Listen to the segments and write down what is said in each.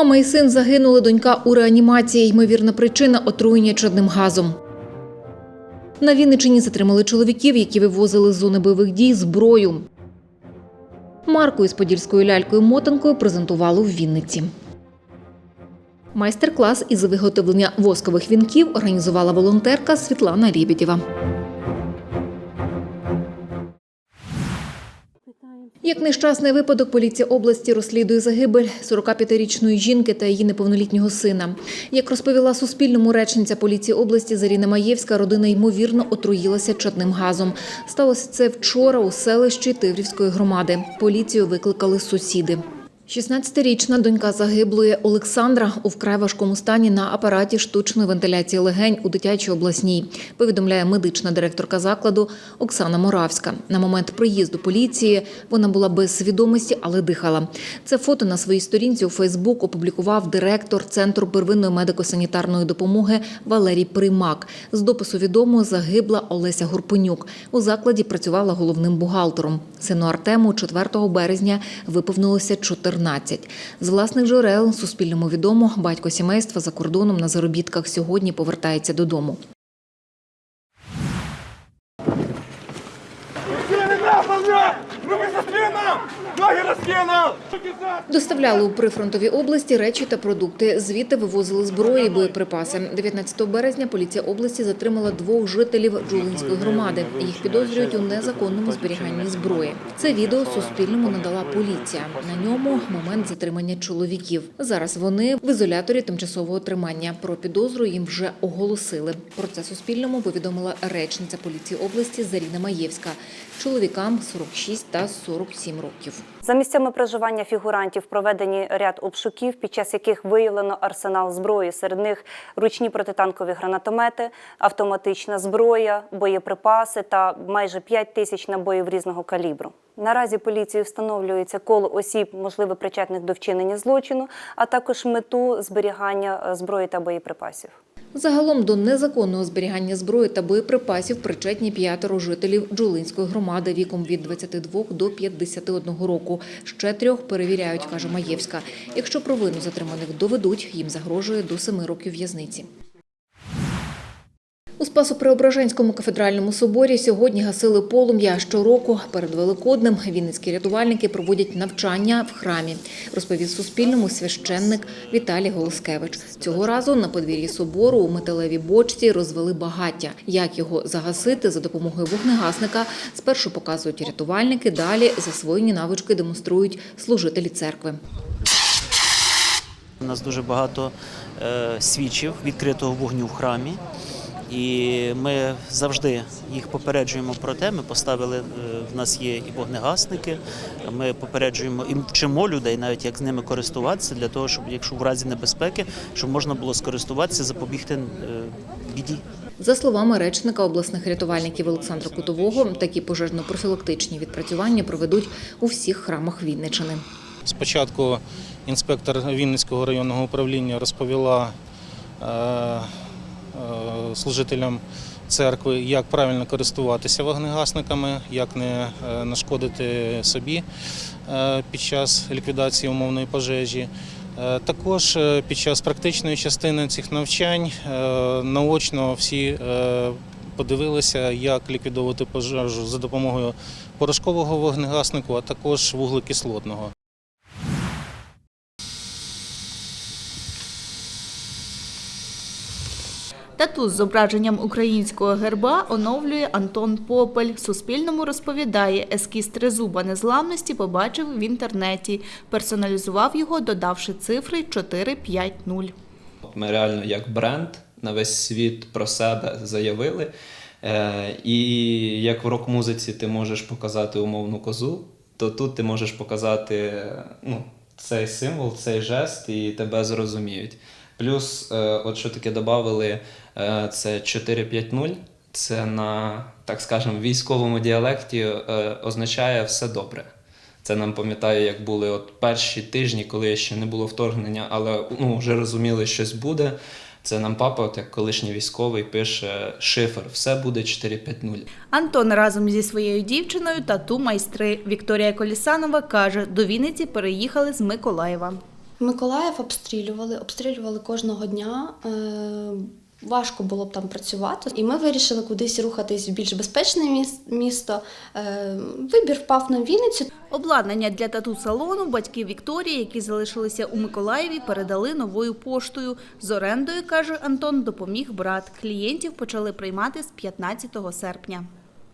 Мама і син загинули, донька у реанімації. Ймовірна причина отруєння чадним газом. На Вінниччині затримали чоловіків, які вивозили з зони бойових дій зброю. Марку із подільською лялькою мотанкою презентували в Вінниці. Майстер-клас із виготовлення воскових вінків організувала волонтерка Світлана Лєбідєва. Як нещасний випадок, поліція області розслідує загибель 45-річної жінки та її неповнолітнього сина. Як розповіла Суспільному речниця поліції області Заріна Маєвська, родина ймовірно отруїлася чадним газом. Сталося це вчора у селищі Тиврівської громади. Поліцію викликали сусіди. 16-річна донька загиблої Олександра у вкрай важкому стані на апараті штучної вентиляції легень у дитячій обласній, повідомляє медична директорка закладу Оксана Моравська. На момент приїзду поліції вона була без свідомості, але дихала. Це фото на своїй сторінці у Фейсбук опублікував директор Центру первинної медико-санітарної допомоги Валерій Примак. З допису відомо загибла Олеся Горпенюк. У закладі працювала головним бухгалтером. Сину Артему 4 березня виповнилося 14. З власних джерел Суспільному відомо, батько сімейства за кордоном на заробітках сьогодні повертається додому. За Доставляли у прифронтові області речі та продукти. Звідти вивозили зброю і боєприпаси. 19 березня поліція області затримала двох жителів Джулинської громади. Їх підозрюють у незаконному зберіганні зброї. Це відео Суспільному надала поліція. На ньому момент затримання чоловіків. Зараз вони в ізоляторі тимчасового тримання. Про підозру їм вже оголосили. Про це Суспільному повідомила речниця поліції області Заріна Маєвська. Чоловікам 46 та 47 років. За місцями проживання фігурантів проведені ряд обшуків, під час яких виявлено арсенал зброї. Серед них ручні протитанкові гранатомети, автоматична зброя, боєприпаси та майже 5 тисяч набоїв різного калібру. Наразі поліцією встановлюється коло осіб, можливо, причетних до вчинення злочину, а також мету зберігання е, зброї та боєприпасів. Загалом до незаконного зберігання зброї та боєприпасів причетні п'ятеро жителів Джулинської громади віком від 22 до 51 року. Ще трьох перевіряють, каже Маєвська. Якщо провину затриманих доведуть, їм загрожує до семи років в'язниці. У Спасо-Преображенському кафедральному соборі сьогодні гасили полум'я. Щороку перед Великоднем вінницькі рятувальники проводять навчання в храмі, розповів Суспільному священник Віталій Голоскевич. Цього разу на подвір'ї собору у металевій бочці розвели багаття. Як його загасити за допомогою вогнегасника, спершу показують рятувальники, далі засвоєні навички демонструють служителі церкви. У нас дуже багато е, свідчів відкритого вогню в храмі, і ми завжди їх попереджуємо про те. Ми поставили е, в нас є і вогнегасники. Ми попереджуємо і вчимо людей, навіть як з ними користуватися, для того, щоб якщо в разі небезпеки, щоб можна було скористуватися, запобігти е, біді. За словами речника обласних рятувальників Олександра Кутового, такі пожежно-профілактичні відпрацювання проведуть у всіх храмах Вінничини. Спочатку інспектор Вінницького районного управління розповіла е, служителям церкви, як правильно користуватися вогнегасниками, як не е, нашкодити собі е, під час ліквідації умовної пожежі. Е, Також е, під час практичної частини цих навчань е, наочно всі е, подивилися, як ліквідовувати пожежу за допомогою порошкового вогнегаснику, а також вуглекислотного. Тату з зображенням українського герба оновлює Антон Попель. Суспільному розповідає, ескіз тризуба незламності побачив в інтернеті. Персоналізував його, додавши цифри 450. От Ми реально як бренд на весь світ про себе заявили. Е, і як в рок-музиці ти можеш показати умовну козу, то тут ти можеш показати ну, цей символ, цей жест, і тебе зрозуміють. Плюс, е, от що таке додали, е, це 450. Це на, так скажемо, військовому діалекті е, означає все добре. Це нам пам'ятаю, як були от перші тижні, коли ще не було вторгнення, але ну, вже розуміли, щось буде. Це нам папа, от як колишній військовий, пише шифр, все буде 450. Антон разом зі своєю дівчиною тату майстри. Вікторія Колісанова каже, до Вінниці переїхали з Миколаєва. Миколаїв обстрілювали, обстрілювали кожного дня. Е, Важко було б там працювати, і ми вирішили кудись рухатись в більш безпечне міс- місто. Е, Вибір впав на Вінницю. Обладнання для тату-салону батьки Вікторії, які залишилися у Миколаєві, передали новою поштою. З орендою, каже Антон, допоміг брат. Клієнтів почали приймати з 15 серпня.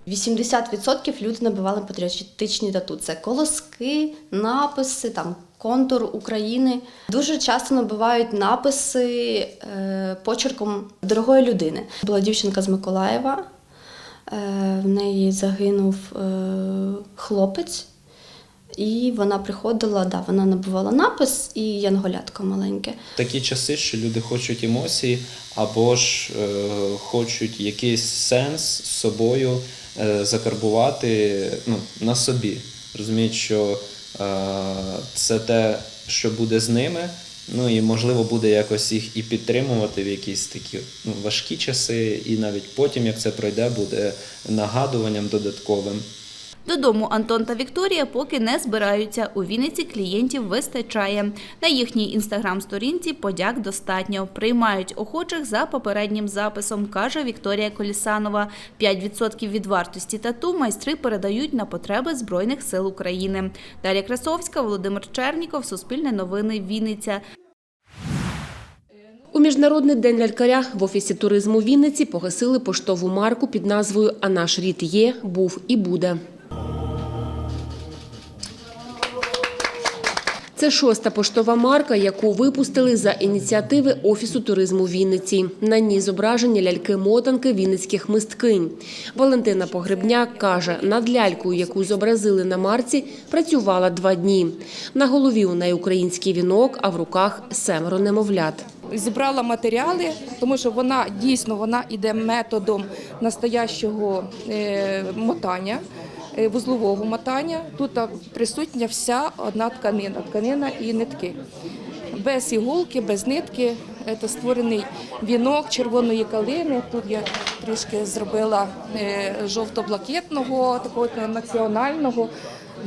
80% люди набивали патріотичні тату. Це колоски, написи, там контур України. Дуже часто набивають написи е, почерком дорогої людини. Була дівчинка з Миколаєва, е, в неї загинув е, хлопець, і вона приходила, да, вона набивала напис і янголятко маленьке. Такі часи, що люди хочуть емоції або ж е, хочуть якийсь сенс з собою е, закарбувати ну, на собі. Розуміють, що це те, що буде з ними. Ну і можливо буде якось їх і підтримувати в якісь такі ну, важкі часи, і навіть потім, як це пройде, буде нагадуванням додатковим. Додому Антон та Вікторія поки не збираються. У Вінниці клієнтів вистачає. На їхній інстаграм-сторінці подяк достатньо. Приймають охочих за попереднім записом, каже Вікторія Колісанова. 5% від вартості тату майстри передають на потреби Збройних сил України. Дар'я Красовська, Володимир Черніков, Суспільне новини, Вінниця. У міжнародний день лялькаря в офісі туризму Вінниці погасили поштову марку під назвою А наш рід є, був і буде. Це шоста поштова марка, яку випустили за ініціативи Офісу туризму Вінниці. На ній зображені ляльки-мотанки вінницьких мисткинь. Валентина Погребняк каже, над лялькою, яку зобразили на марці, працювала два дні. На голові у неї український вінок, а в руках семеро немовлят. зібрала матеріали, тому що вона дійсно вона йде методом настоящого е, мотання, вузлового мотання. Тут присутня вся одна тканина, тканина і нитки. Без іголки, без нитки. Це створений вінок червоної калини. Тут я трішки зробила е, жовто-блакитного, такого національного.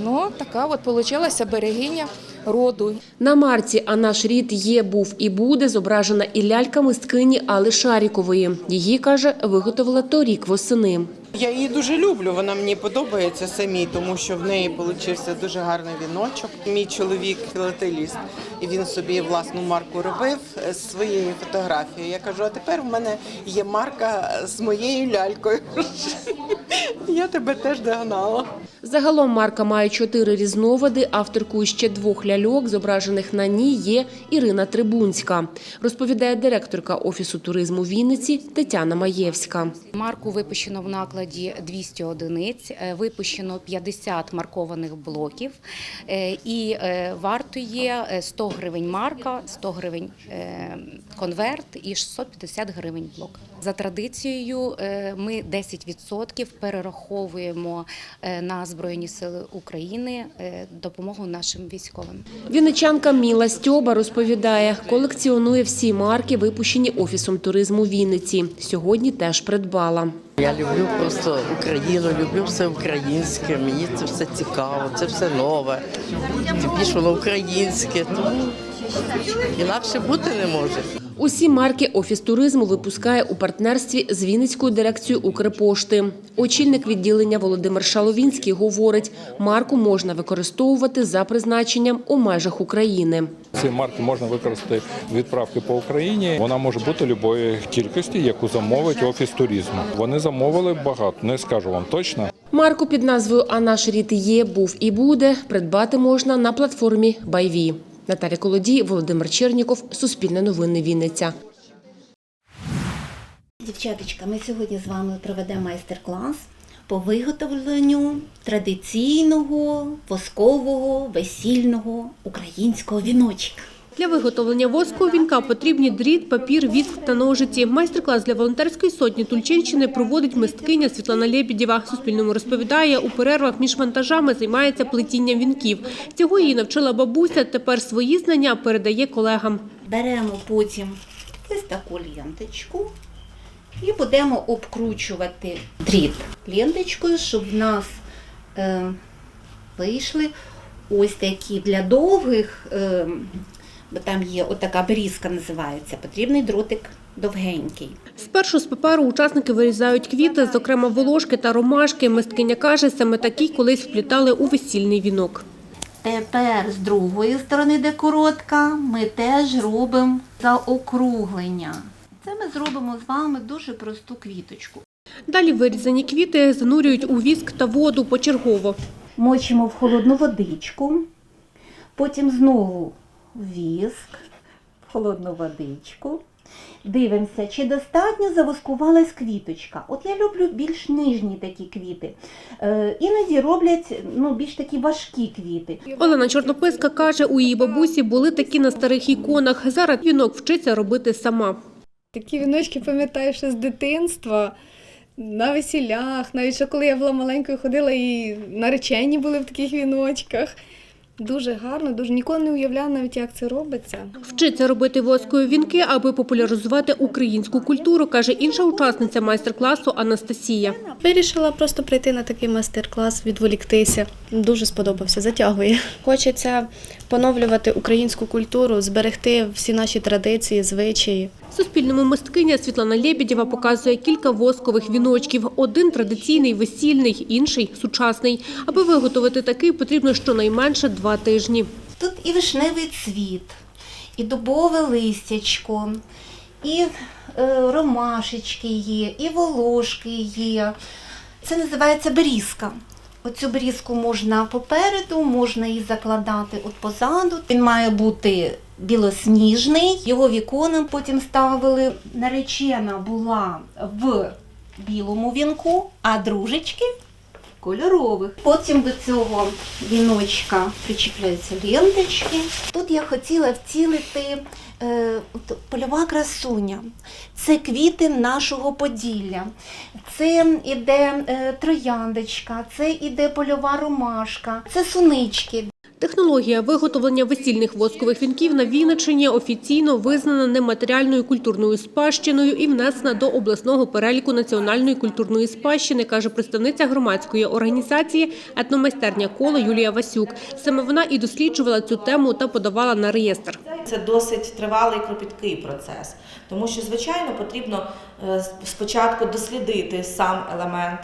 Ну, така от вийшла берегиня роду. На марці «А наш рід є, був і буде» зображена і лялька мисткині Алли Шарікової. Її, каже, виготовила торік восени. Я її дуже люблю. Вона мені подобається самій, тому що в неї вийшов дуже гарний віночок. Мій чоловік філателіст, і він собі власну марку робив з своєю фотографією. Я кажу: а тепер в мене є марка з моєю лялькою. Я тебе теж догнала. Загалом марка має чотири різновиди. Авторкою ще двох ляльок, зображених на ній, є Ірина Трибунська. Розповідає директорка Офісу туризму Вінниці Тетяна Маєвська. Марку випущено в накладі 200 одиниць, е, випущено 50 маркованих блоків е, і е, вартує е, 100 гривень марка, 100 гривень конверт і 650 гривень блок. За традицією е, ми 10% перераховуємо е, на Збройні Сили України е, допомогу нашим військовим. Вінничанка Міла Стьоба розповідає, колекціонує всі марки, випущені Офісом туризму Вінниці. Сьогодні теж придбала. Я люблю просто Україну, люблю все українське. Мені це все цікаво, це все нове. Тим більше воно українське, тому інакше бути не може. Усі марки Офіс туризму випускає у партнерстві з Вінницькою дирекцією Укрпошти. Очільник відділення Володимир Шаловінський говорить, марку можна використовувати за призначенням у межах України. Ці марки можна використати відправки по Україні. Вона може бути любої кількості, яку замовить офіс туризму. Вони замовили багато, не скажу вам точно. Марку під назвою А наш рід є, був і буде придбати можна на платформі Байві. Наталя Колодій, Володимир Черніков, Суспільне новини Вінниця. Дівчаточка, ми сьогодні з вами проведемо майстер-клас по виготовленню традиційного воскового весільного українського віночка. Для виготовлення воскового вінка потрібні дріт, папір, віск та ножиці. Майстер-клас для волонтерської сотні Тульчинщини проводить мисткиня Світлана Лєбідєва. Суспільному розповідає, у перервах між монтажами займається плетінням вінків. Цього її навчила бабуся, тепер свої знання передає колегам. Беремо потім ось таку ленточку і будемо обкручувати дріт ленточкою, щоб в нас е, вийшли ось такі для довгих е, бо там є отака берізка називається, потрібний дротик довгенький. Спершу з паперу учасники вирізають квіти, зокрема волошки та ромашки. Мисткиня каже, саме такі колись вплітали у весільний вінок. Тепер з другої сторони, де коротка, ми теж робимо заокруглення. Це ми зробимо з вами дуже просту квіточку. Далі вирізані квіти занурюють у віск та воду почергово. Мочимо в холодну водичку, потім знову віск, в холодну водичку. Дивимося, чи достатньо завоскувалась квіточка. От я люблю більш ніжні такі квіти. Е, іноді роблять ну, більш такі важкі квіти. Олена Чорнописка каже, у її бабусі були такі на старих іконах. Зараз вінок вчиться робити сама. Такі віночки пам'ятаю ще з дитинства, на весілях, навіть ще коли я була маленькою, ходила і наречені були в таких віночках. Дуже гарно, дуже ніколи не уявляла навіть, як це робиться. Вчиться робити воскові вінки, аби популяризувати українську культуру, каже інша учасниця майстер-класу Анастасія. Вирішила просто прийти на такий майстер-клас, відволіктися. Дуже сподобався, затягує. Хочеться поновлювати українську культуру, зберегти всі наші традиції, звичаї. Суспільному мисткиня Світлана Лєбідєва показує кілька воскових віночків. Один традиційний, весільний, інший сучасний. Аби виготовити такий, потрібно щонайменше два тижні. Тут і вишневий цвіт, і дубове листячко, і е, ромашечки є, і волошки є. Це називається берізка. Оцю берізку можна попереду, можна її закладати от позаду. Він має бути білосніжний. Його віконом потім ставили. Наречена була в білому вінку, а дружечки кольорових. Потім до цього віночка причіпляються ленточки. Тут я хотіла втілити е, польова красуня. Це квіти нашого Поділля. Це іде е, трояндочка, це іде польова ромашка, це сунички. Технологія виготовлення весільних воскових вінків на Вінниччині офіційно визнана нематеріальною культурною спадщиною і внесена до обласного переліку національної культурної спадщини, каже представниця громадської організації етномайстерня коло Юлія Васюк. Саме вона і досліджувала цю тему та подавала на реєстр. Це досить тривалий кропіткий процес, тому що, звичайно, потрібно е, спочатку дослідити сам елемент.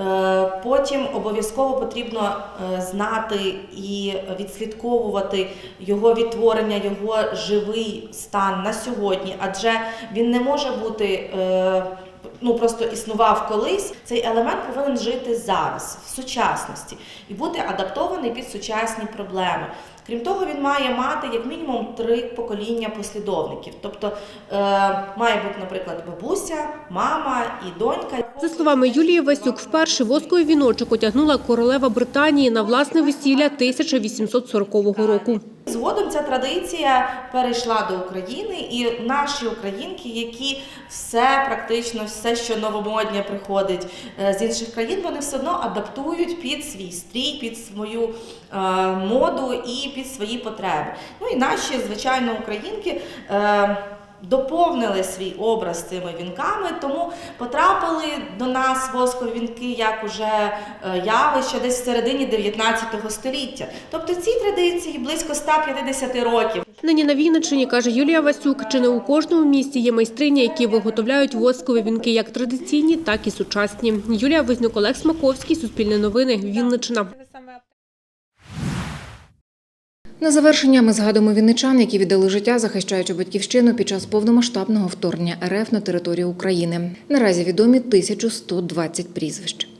Е, Потім обов'язково потрібно е, знати і відслідковувати його відтворення, його живий стан на сьогодні, адже він не може бути е, ну просто існував колись. Цей елемент повинен жити зараз, в сучасності, і бути адаптований під сучасні проблеми. Крім того, він має мати як мінімум три покоління послідовників. Тобто е, має бути, наприклад, бабуся, мама і донька. За словами Юлії Васюк, вперше восковий віночок одягнула королева Британії на власне весілля 1840 року. Згодом ця традиція перейшла до України, і наші українки, які все практично все, що новомоднє приходить е, з інших країн, вони все одно адаптують під свій стрій, під свою е, моду і під свої потреби. Ну і наші, звичайно, українки. Доповнили свій образ цими вінками, тому потрапили до нас воскові вінки як уже е, явище десь в середині 19 століття. Тобто ці традиції близько 150 років. Нині на Вінниччині, каже Юлія Васюк, чи не у кожному місті є майстрині, які виготовляють воскові вінки як традиційні, так і сучасні. Юлія Вознюк, Олег Смаковський, Суспільне новини, Вінниччина. На завершення ми згадуємо вінничан, які віддали життя, захищаючи батьківщину під час повномасштабного вторгнення РФ на територію України. Наразі відомі 1120 прізвищ.